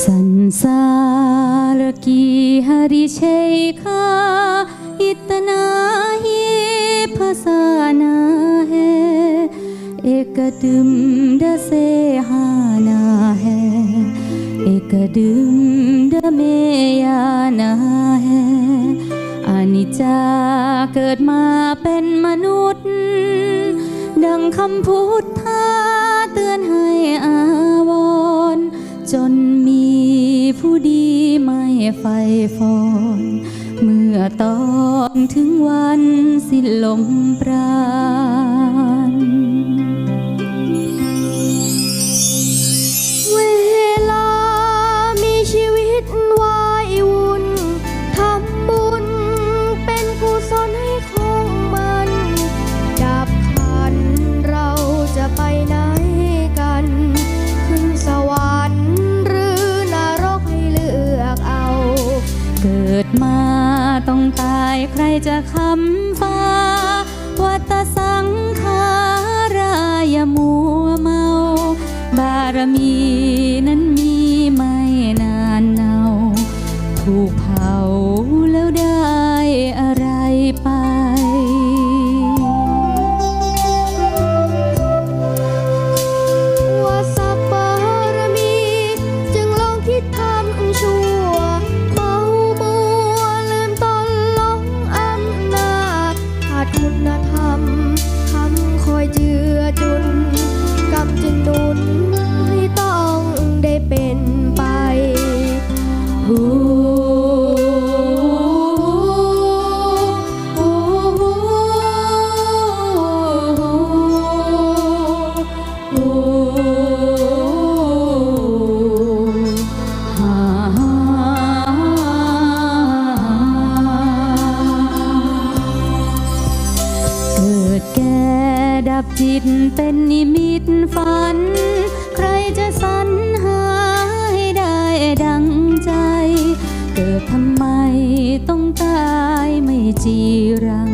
संसार की हरी शेखा इतना ही फसाना है एक दुम से हाना है एक दुम में आना है อานิจจาเกิดมาเป็นมนุษย์ ดังคำพุทธาเตือนให้อา ไฟฟอน เมื่อตอนถึงวันสิ้นลมปราณ ใครจะคำฟ้า วัตสังขารายมัวเมา บารมีนั้นมีไม่นานเนาถูก ดับจิตเป็นนิมิตฝัน ใครจะสรรหาให้ได้ดังใจ เกิดทำไมต้องตายไม่จีรัง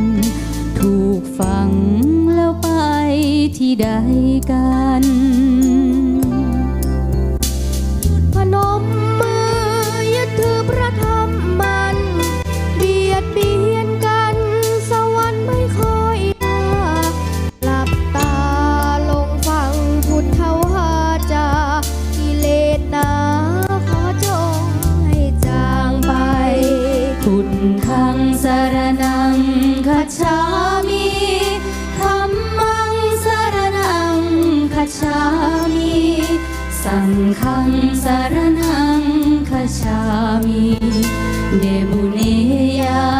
ถูกฝังแล้วไปที่ใดกัน จฉามิธรรมังสรนังคัจฉามิสังฆังสรนังคัจฉามิเดบุเนยา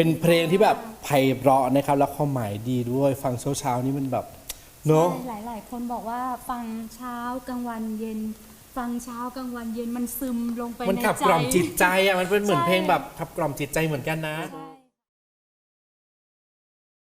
เป็นเพลงที่แบบไพเราะนะครับ แล้วความหมายดีด้วย ฟังเช้าๆนี่มันแบบเนาะ หลายหลาย ๆ คนบอกว่าฟังเช้ากลางวันเย็น ฟังเช้ากลางวันเย็นมันซึมลงไปมันในขับใจกล่อมจิตใจอะมันเป็นเหมือนใช่เพลงแบบขับกล่อมจิตใจเหมือนกันนะใช่